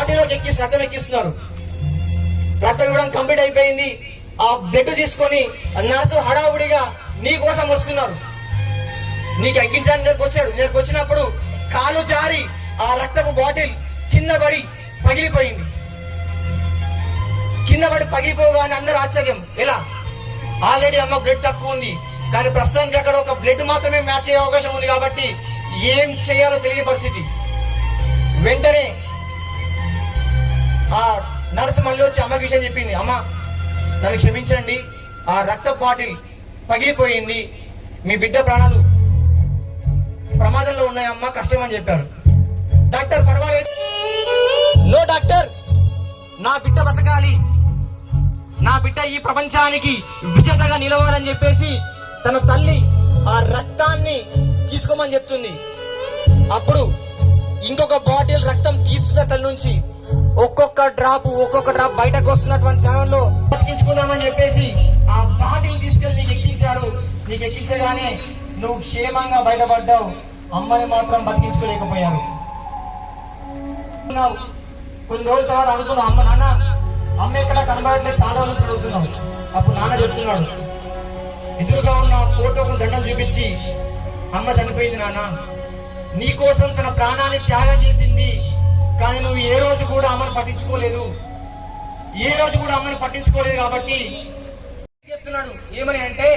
రక్తం ఎక్కిస్తున్నారు రక్తం ఇవ్వడం కంప్లీట్ అయిపోయింది. ఆ బ్లడ్ తీసుకొని నర్సు హడావుడిగా నీ కోసం వస్తున్నారు. నీకు ఎక్కించడానికి వచ్చాడు. నేను వచ్చినప్పుడు కాలు జారి ఆ రక్తపు బాటిల్ కింద పడి పగిలిపోయింది. కింద పడి పగిలిపోగానే అందరు ఆశ్చర్యం. ఎలా? ఆల్రెడీ అమ్మ బ్లడ్ తక్కువ ఉంది. కానీ ప్రస్తుతానికి అక్కడ ఒక బ్లడ్ మాత్రమే మ్యాచ్ అయ్యే అవకాశం ఉంది కాబట్టి ఏం చేయాలో తెలియని పరిస్థితి. వెంటనే ఆ నర్సు మళ్ళీ వచ్చి అమ్మకి విషయం చెప్పింది అమ్మ నన్ను క్షమించండి. ఆ రక్త బాటిల్ పగిలిపోయింది. మీ బిడ్డ ప్రాణాలు ప్రమాదంలో ఉన్నాయమ్మ కష్టం అని చెప్పారు. డాక్టర్ పర్వాలేదు. నో డాక్టర్ నా బిడ్డ బతకాలి. నా బిడ్డ ఈ ప్రపంచానికి విజేతగా నిలవాలని చెప్పేసి తన తల్లి ఆ రక్తాన్ని తీసుకోమని చెప్తుంది. అప్పుడు ఇంకొక బాటిల్ రక్తం తీసుకున్న తల్లి నుంచి ఒక్కొక్క డ్రాప్ ఒక్కొక్క డ్రాప్ బయటకు వస్తున్నటువంటి సమయంలో బతికించుకుందామని చెప్పేసి ఆ బాటిల్ తీసుకెళ్ళి నీకు ఎక్కించాడు. నీకు ఎక్కించగానే నువ్వు క్షేమంగా బయటపడ్డావు. అమ్మని మాత్రం బతికించుకోలేకపోయావు. కొన్ని రోజుల తర్వాత అడుగుతున్నావు అమ్మ నాన్న అమ్మ ఎక్కడ కనబడట్లేదు చాలా రోజుల నుంచి అడుగుతున్నావు. అప్పుడు నాన్న చెప్తున్నాడు ఎదురుగా ఉన్న ఫోటోకు దండం చూపించి అమ్మ చనిపోయింది నాన్న. నీ కోసం తన ప్రాణాన్ని త్యాగం చేసింది కానీ నువ్వు ఏ రోజు కూడా అమ్మను పట్టించుకోలేదు. ఏ రోజు కూడా అమ్మని పట్టించుకోలేదు కాబట్టి చెప్తున్నాడు? ఏమని అంటే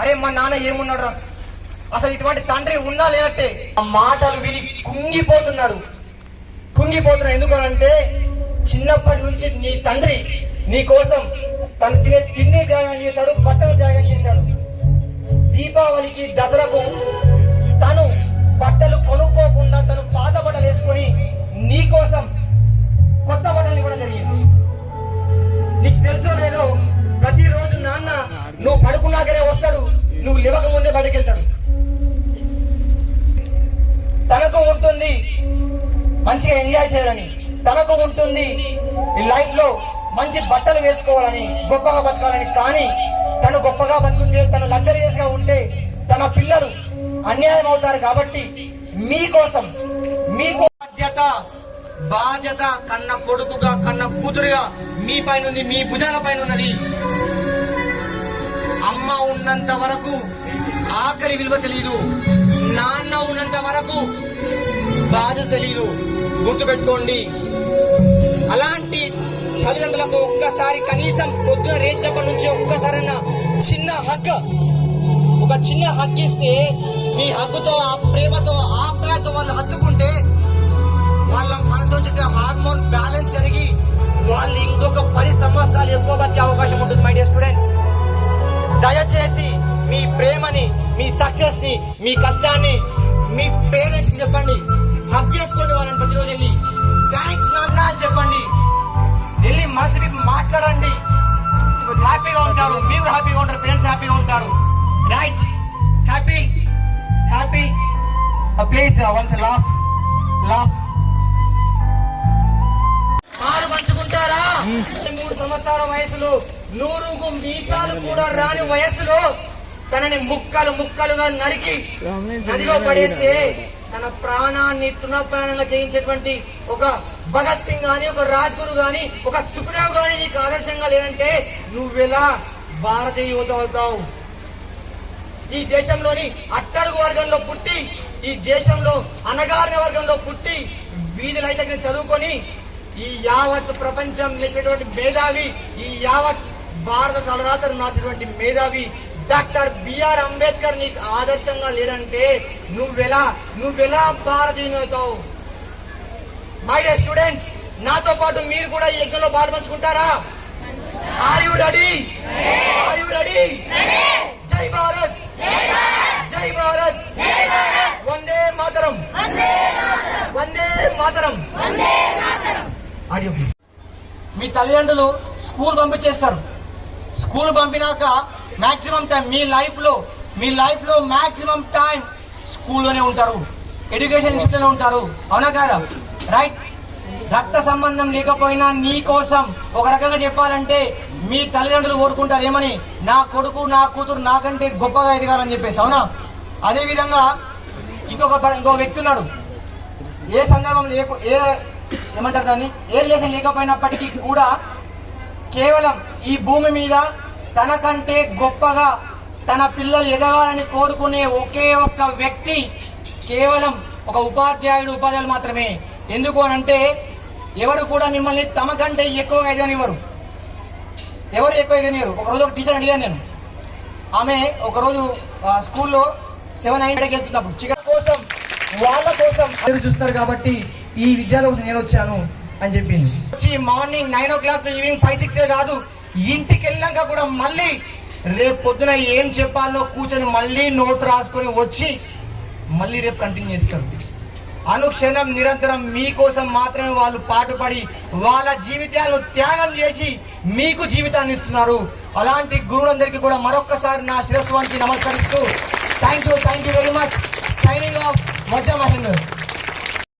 అరే మా నాన్న ఏమున్నాడు రా? అసలు ఇటువంటి తండ్రి ఉన్నా లేనట్టే. ఆ మాటలు విని కుంగిపోతున్నాడు. కుంగిపోతున్నాడు ఎందుకనంటే చిన్నప్పటి నుంచి నీ తండ్రి నీ కోసం తను తినే తిండి త్యాగం చేశాడు బట్టలు త్యాగం చేశాడు. దీపావళికి దసరాకు తెలుసో లేదో ప్రతిరోజు నాన్న నువ్వు పడుకున్నాకనే వస్తాడు నువ్వు లేవక ముందే బయటకెళ్తాడు. తనకు ఉంటుంది మంచిగా ఎంజాయ్ చేయాలని. తనకు ఉంటుంది ఈ లైఫ్లో మంచి బట్టలు వేసుకోవాలని గొప్పగా బతకాలని. కానీ తను గొప్పగా బతుకుతే తను లగ్జరియస్గా ఉంటే తన పిల్లలు అన్యాయం అవుతారు కాబట్టి మీకోసం మీకు బాధ్యత కన్న కొడుకుగా కన్న కూతురుగా మీ పైన ఉంది మీ భుజాల పైన ఉన్నది అమ్మ ఉన్నంత వరకు ఆకలి విలువ తెలియదు నాన్న ఉన్నంత వరకు బాధ తెలియదు గుర్తుపెట్టుకోండి. అలాంటి తల్లిదండ్రులకు ఒక్కసారి కనీసం పొద్దున రేసినప్పటి నుంచి ఒక్కసారైనా చిన్న హక్ ఒక చిన్న హక్ ఇస్తే మీ హక్కుతో ఆ ప్రేమతో ఆప్యాయతో వాళ్ళు హత్తుకుంటే మనసులో హార్మోన్ బ్యాలెన్స్ జరిగి వాళ్ళు ఇంకొక పది సంవత్సరాలు ఎక్కువ బతికే అవకాశం ఉంటుంది మై డియర్ స్టూడెంట్స్ దయచేసి మీ ప్రేమని మీ సక్సెస్ని మీ కష్టాన్ని మీ పేరెంట్స్కి చెప్పండి. హక్ చేసుకోండి వాళ్ళని ప్రతిరోజు వెళ్ళి థ్యాంక్స్ నాన్న అని చెప్పండి. వెళ్ళి మనసుకి మాట్లాడండి. హ్యాపీగా ఉంటారు మీరు హ్యాపీగా ఉంటారు పేరెంట్స్ హ్యాపీగా ఉంటారు. Right happy happy please once laugh laugh పాలు పంచుకుంటారా? మూడు సంవత్సరాల వయసులో నూరుకు మీసాలు కూడా రాని వయసులో తనని ముక్కలు ముక్కలుగా నరికి నదిలో పడేస్తే తన ప్రాణాన్ని తృణప్రాణంగా చేయించేటువంటి ఒక భగత్ సింగ్ గాని ఒక రాజ్గురు గాని ఒక సుఖదేవ్ గాని నీకు ఆదర్శంగా లేదంటే నువ్వెలా భారతీయ యువత అవుతావు? ఈ దేశంలోని అట్టడుగు వర్గంలో పుట్టి ఈ దేశంలో అనగారిన వర్గంలో పుట్టి వీధులైతే చదువుకొని ఈ యావత్ ప్రపంచం మెచ్చేటువంటి మేధావి ఈ యావత్ భారత తలరాతను రాసినటువంటి మేధావి డాక్టర్ బిఆర్ అంబేద్కర్ నీకు ఆదర్శంగా లేడంటే నువ్వెలా నువ్వెలా భారతీయులు అవుతావు మై డే స్టూడెంట్స్ నాతో పాటు మీరు కూడా ఈ యజ్ఞంలో పాల్పంచుకుంటారా? Are you ready are you ready జై భారత్ జై భారత్ వందే మాతరం వందే మాతరం ఆడియో ప్లీజ్ మీ తల్లిదండ్రులు స్కూల్ పంపించేస్తారు. స్కూల్ పంపినాక మ్యాక్సిమం టైం మీ లైఫ్లో మీ లైఫ్లో మ్యాక్సిమం టైం స్కూల్లోనే ఉంటారు. ఎడ్యుకేషన్ ఇన్స్టిట్యూట్లో ఉంటారు. అవునా కాదా? రైట్ రక్త సంబంధం లేకపోయినా నీ కోసం ఒక రకంగా చెప్పాలంటే మీ తల్లిదండ్రులు కోరుకుంటారు ఏమని? నా కొడుకు నా కూతురు నాకంటే గొప్పగా ఎదగాలని చెప్పేసి. అవునా? అదేవిధంగా ఇంకొక ఇంకొక వ్యక్తి ఉన్నాడు. ఏ సందర్భం లేకు ఏ ఏమంటారు దాన్ని? ఏ రిలేషన్ లేకపోయినప్పటికీ కూడా కేవలం ఈ భూమి మీద తనకంటే గొప్పగా తన పిల్లలు ఎదగాలని కోరుకునే ఒకే ఒక్క వ్యక్తి కేవలం ఒక ఉపాధ్యాయుడు ఉపాధ్యాయులు మాత్రమే. ఎందుకు అని అంటే ఎవరు కూడా మిమ్మల్ని తమ కంటే ఎక్కువగా ఎదగనివ్వరు. ఎవరు ఎక్కువ ఎదగనివ్వరు? ఒకరోజు ఒక టీచర్ అడిగాను నేను. ఆమె ఒకరోజు స్కూల్లో సెవెన్ నైన్ వెళ్తున్నప్పుడు. చికెన్ కోసం వాళ్ళ కోసం. చూస్తారు కాబట్టి ఈ విద్యాలో నేను వచ్చాను అని చెప్పింది. వచ్చి morning nine o'clock evening five six కాదు ఇంటికి వెళ్ళాక కూడా మళ్ళీ రేపు పొద్దున ఏం చెప్పాలో కూర్చొని మళ్ళీ నోట్ రాసుకొని వచ్చి మళ్ళీ రేపు కంటిన్యూ చేస్తారు. అనుక్షణం నిరంతరం మీకోసం మాత్రమే వాళ్ళు పాటుపడి వాళ్ళ జీవితాలను త్యాగం చేసి మీకు జీవితాన్ని ఇస్తున్నారు. అలాంటి గురువులందరికీ కూడా మరొక్కసారి నా శిరస్సు వంచి నమస్కరిస్తూ thank you thank you very much